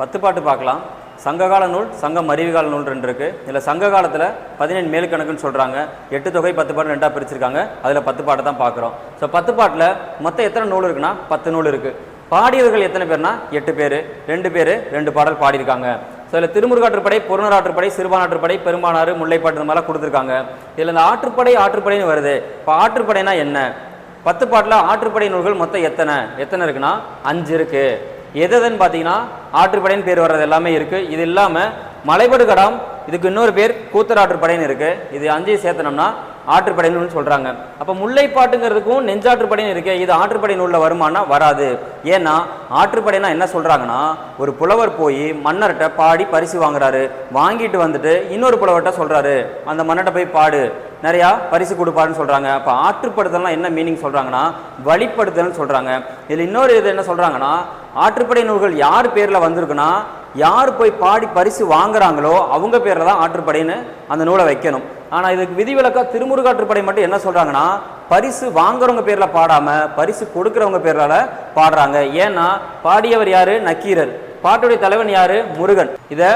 பத்து பாட்டு பார்க்கலாம். சங்ககால நூல் சங்கம் அறிவுகால நூல் ரெண்டு இருக்கு. இதில் சங்க காலத்தில் பதினேழு மேல் கணக்குன்னு சொல்கிறாங்க எட்டு தொகை பத்து பாட்டு ரெண்டாக பிரிச்சிருக்காங்க. அதில் பத்து பாட்டை தான் பார்க்குறோம். ஸோ பத்து பாட்டில் மொத்தம் எத்தனை நூல் இருக்குன்னா பத்து நூல் இருக்குது பாடியவர்கள் எத்தனை பேர்னா எட்டு பேர். ரெண்டு பேர் ரெண்டு பாடல் பாடியிருக்காங்க. ஸோ இதில் திருமுருகாற்றுப்படை புறநராற்றுப்படை சிறுபானாற்றுப்படை பெரும்பானாறு முல்லைப்பாட்டு இந்த மாதிரிலாம் கொடுத்துருக்காங்க. இதில் இந்த ஆற்றுப்படை ஆற்றுப்படைன்னு வருது. இப்போ ஆற்றுப்படைனா என்ன? பத்து பாட்டில் ஆற்றுப்படை நூல்கள் மொத்தம் எத்தனை? எத்தனை இருக்குன்னா? அஞ்சு இருக்குது எதுன்னு பார்த்தீங்கன்னா ஆற்றுப்படைன்னு பேர் வர்றது எல்லாமே இருக்கு. இது இல்லாமல் மலைபடுகடாம் இதுக்கு இன்னொரு பேர் கூத்தராற்றுப்படைன்னு இருக்கு. இது அஞ்சையும் சேர்த்தனோம்னா ஆற்றுப்படைன்னு சொல்றாங்க. அப்போ முல்லைப்பாட்டுங்கிறதுக்கும் நெஞ்சாற்றுப்படைன்னு இருக்கு இது ஆற்றுப்படை நூலில் வருமானா வராது. ஏன்னா ஆற்றுப்படைனா என்ன சொல்றாங்கன்னா ஒரு புலவர் போய் மன்னர்கிட்ட பாடி பரிசு வாங்குறாரு. வாங்கிட்டு வந்துட்டு இன்னொரு புலவர்கிட்ட சொல்றாரு. அந்த மன்னர்கிட்ட போய் பாடு. நிறையா பரிசு கொடுப்பாருன்னு சொல்றாங்க. அப்போ ஆற்றுப்படுத்தல்னா என்ன மீனிங் சொல்றாங்கன்னா வழிப்படுத்தல்னு சொல்றாங்க. இதில் இன்னொரு இது என்ன சொல்றாங்கன்னா ஆற்றுப்படை நூல்கள் யார் பேர்ல வந்திருக்குன்னா யார் போய் பாடி பரிசு வாங்குறாங்களோ அவங்க பேரில் தான் ஆற்றுப்படைன்னு அந்த நூலை வைக்கணும். ஆனால் இதுக்கு விதிவிலக்கா திருமுருகாற்றுப்படை மட்டும் என்ன சொல்கிறாங்கன்னா பரிசு வாங்குறவங்க பேரில் பாடாமல் பரிசு கொடுக்குறவங்க பேரால் பாடுறாங்க. ஏன்னா பாடியவர் யார்? நக்கீரர். பாட்டுடைய தலைவன் யார்? முருகன். இதை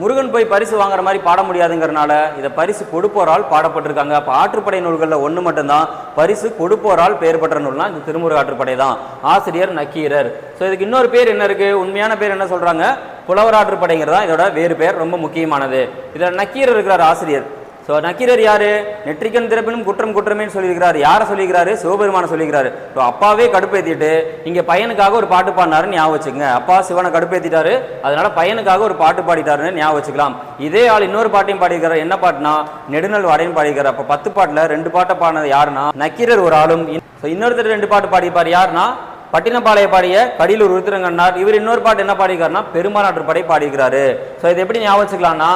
முருகன் போய் பரிசு வாங்குற மாதிரி பாட முடியாதுங்கிறனால இதை பரிசு கொடுப்போரால் பாடப்பட்டிருக்காங்க. அப்போ ஆற்றுப்படை நூல்களில் ஒன்று மட்டும்தான். பரிசு கொடுப்போரால் பெயர் பெற்ற நூல்னா இந்த திருமுருக ஆற்றுப்படை தான். ஆசிரியர் நக்கீரர். ஸோ இதுக்கு இன்னொரு பேர் என்ன இருக்கு? உண்மையான பேர் என்ன சொல்றாங்க? புலவராற்றுப்படைங்கிறது தான் இதோட வேறு பேர் ரொம்ப முக்கியமானது. இதில் நக்கீரர் இருக்கிறார் ஆசிரியர். ஸோ நக்கீரர் யார்? நெற்றிக்கன் திறப்பினும் குற்றம் குற்றமேன்னு சொல்லியிருக்கிறார். யாரை சொல்லியிருக்கிறாரு? சிவபெருமான சொல்லியிருக்கிறாரு. ஸோ அப்பாவே கடுப்பேற்றிட்டு இங்கே பையனுக்காக ஒரு பாட்டு பாடினாருன்னு ஞாபகம் வச்சுங்க அப்பா சிவனை கடுப்பேற்றிட்டாரு அதனால பையனுக்காக ஒரு பாட்டு பாடிட்டாருன்னு ஞாபகம் வச்சுக்கலாம். இதே ஆள் இன்னொரு பாட்டையும் பாடியிருக்கிறார். என்ன பாட்டுனா நெடுநல் வாடையும் பாடியிருக்காரு அப்போ பத்து பாட்டில் ரெண்டு பாட்டை பாடினது யாருன்னா நக்கீரர் ஒரு ஆளும். ஸோ இன்னொருத்தர் ரெண்டு பாட்டு பாடிப்பார் யாருன்னா பட்டினப்பாளைய பாடிய கடிலூர் உருத்திரங்கண்ணார். இவர் இன்னொரு பாட்டு என்ன பாடியிருக்காருன்னா பெருமாநாட்டு படை பாடியிருக்கிறாரு. ஸோ இது எப்படி ஞாபகம் வச்சுக்கலாம்னா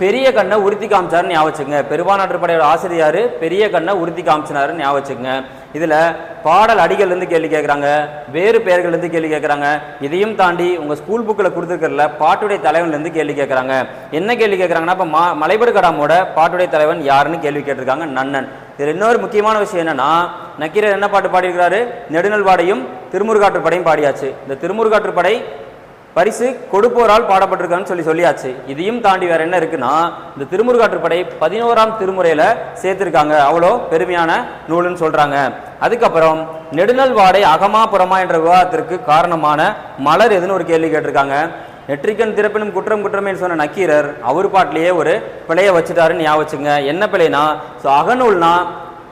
பெரிய கண்ணை உறுத்தி காமிச்சாருன்னு ஞாபகம் வச்சுங்க பெருமாநாட்டு படையோட ஆசிரியர் பெரிய கண்ணை உறுத்தி காமிச்சினாருன்னு ஞாபகம் வச்சுங்க பாடல் அடிகள் இருந்து கேள்வி கேட்குறாங்க வேறு பெயர்கள் இருந்து கேள்வி கேட்குறாங்க இதையும் தாண்டி உங்கள் ஸ்கூல் புக்கில் கொடுத்துருக்கறதுல பாட்டுடைய தலைவன்லேருந்து கேள்வி கேட்குறாங்க என்ன கேள்வி கேட்குறாங்கன்னா இப்போ மா மலைபடு கடாமோட பாட்டுடைய தலைவன் யாருன்னு கேள்வி கேட்டிருக்காங்க நன்னன். இதில் இன்னொரு முக்கியமான விஷயம் என்னென்னா நக்கீரர் என்ன பாட்டு பாடியிருக்கிறாரு? நெடுநல்வாடையும் திருமுருகாற்றுப்படையும் பாடியாச்சு. இந்த திருமுருகாற்றுப்படை பரிசு கொடுப்போரால் பாடப்பட்டிருக்கான்னு சொல்லி சொல்லியாச்சு. இதையும் தாண்டி வேற என்ன இருக்குன்னா இந்த திருமுருகாற்றுப்படை பதினோராம் திருமுறையில சேர்த்திருக்காங்க. அவ்வளோ பெருமையான நூலுன்னு சொல்றாங்க. அதுக்கப்புறம் நெடுநல் வாடை அகமா புறமா என்ற விவாதத்திற்கு காரணமான மலர் எதுன்னு ஒரு கேள்வி கேட்டிருக்காங்க. நெற்றிக்கன் திறப்பினும் குற்றம் குற்றமேன்னு சொன்ன நக்கீரர் அவர் பாட்டிலேயே ஒரு பிழைய வச்சுட்டாருன்னு ஞாபகம் வச்சுங்க. என்ன பிழைனா ஸோ அகநூல்னா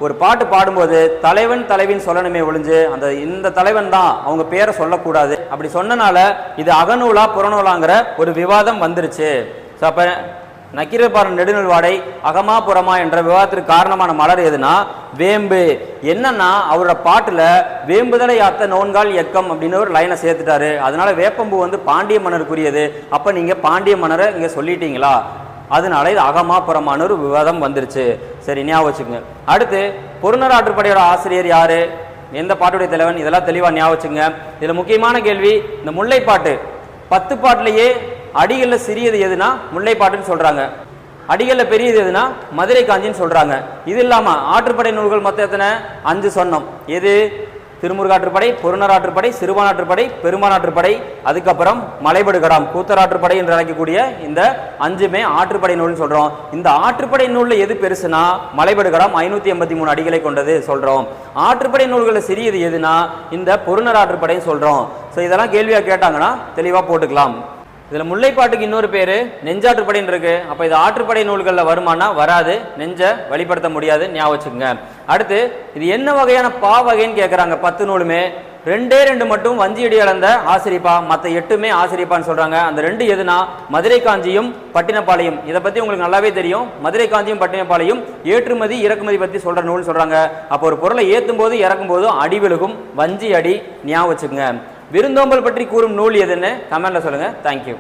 ஒரு பாட்டு பாடும்போது தலைவன் தலைவின் சொல்லணுமே ஒழிஞ்சு அந்த இந்த தலைவன் தான் அவங்க பேரை சொல்லக்கூடாது. அப்படி சொன்னனால இது அகநூலா புறநூலாங்கிற ஒரு விவாதம் வந்துருச்சு. ஸோ அப்போ நக்கீரப்பாரன் நெடுநல் வாடை அகமா புறமா என்ற விவாதத்திற்கு காரணமான மலர் எதுனா வேம்பு. என்னன்னா அவரோட பாட்டுல வேம்புதலை யாத்த நோன்கால் எக்கம் அப்படின்னு ஒரு லைனை சேர்த்துட்டாரு. அதனால வேப்பம்பூ வந்து பாண்டிய மன்னருக்குரியது. அப்ப நீங்க பாண்டிய மன்னரை இங்க சொல்லிட்டீங்களா? அதனால இது அகமா புறமான ஒரு விவாதம் வந்துருச்சு. சரி ஞாபகம் வச்சுக்கோங்க. அடுத்து பொருணர் ஆற்றுப்படையோட ஆசிரியர் யாரு? எந்த பாட்டுடைய தலைவன்? இதெல்லாம் தெளிவா ஞாபகம் வச்சுங்க இதுல முக்கியமான கேள்வி இந்த முல்லைப்பாட்டு. பத்து பாட்டிலேயே அடிகள்ல சிறியது எதுனா முல்லைப்பாட்டுன்னு சொல்றாங்க. அடிகள்ல பெரியது எதுனா மதுரை காஞ்சின்னு சொல்றாங்க. இது இல்லாம ஆற்றுப்படை நூல்கள் மொத்தம் எத்தனை? அஞ்சு சொன்னோம். எது? திருமுருகாற்றுப்படை பொருணராற்றுப்படை சிறுபானாற்றுப்படை பெருமானாற்றுப்படை அதுக்கப்புறம் மலைபடுகடம் கூத்தராற்றுப்படை என்று அழைக்கக்கூடிய இந்த அஞ்சுமே ஆற்றுப்படை நூல்னு சொல்கிறோம் இந்த ஆற்றுப்படை நூலில் எது பெருசுனா மலைபடுகடம் ஐநூற்றி எண்பத்தி மூணு அடிகளை கொண்டது சொல்கிறோம் ஆற்றுப்படை நூல்களில் சிறியது எதுனா இந்த பொருணராற்றுப்படை சொல்கிறோம் ஸோ இதெல்லாம் கேள்வியாக கேட்டாங்கன்னா தெளிவாக போட்டுக்கலாம். இதில் முல்லைப்பாட்டுக்கு இன்னொரு பேர் நெஞ்சாற்றுப்படைன்னு இருக்குது அப்போ இது ஆற்றுப்படை நூல்களில் வருமானா? வராது. நெஞ்சை வெளிப்படுத்த முடியாது. ஞாபகம் வச்சுக்கோங்க. அடுத்து இது என்ன வகையான பா வகைன்னு கேட்குறாங்க பத்து நூலுமே. ரெண்டே ரெண்டு மட்டும் வஞ்சியடி அளந்த ஆசிரியப்பா மற்ற எட்டுமே ஆசிரியப்பான்னு சொல்கிறாங்க அந்த ரெண்டு எதுனா? மதுரை காஞ்சியும் பட்டினப்பாளையம். இதை பற்றி உங்களுக்கு நல்லாவே தெரியும். மதுரை காஞ்சியும் பட்டினப்பாளையம் ஏற்றுமதி இறக்குமதி பற்றி சொல்கிற நூல் சொல்கிறாங்க அப்போ ஒரு பொருளை ஏற்றும் போது இறக்கும் போதும் அடி விழுகும். வஞ்சி அடி ஞாபகம் வச்சுக்கோங்க. விருந்தோம்பல் பற்றி கூறும் நூல் எதுன்னு கமெண்ட்டில் சொல்லுங்கள் தேங்க்யூ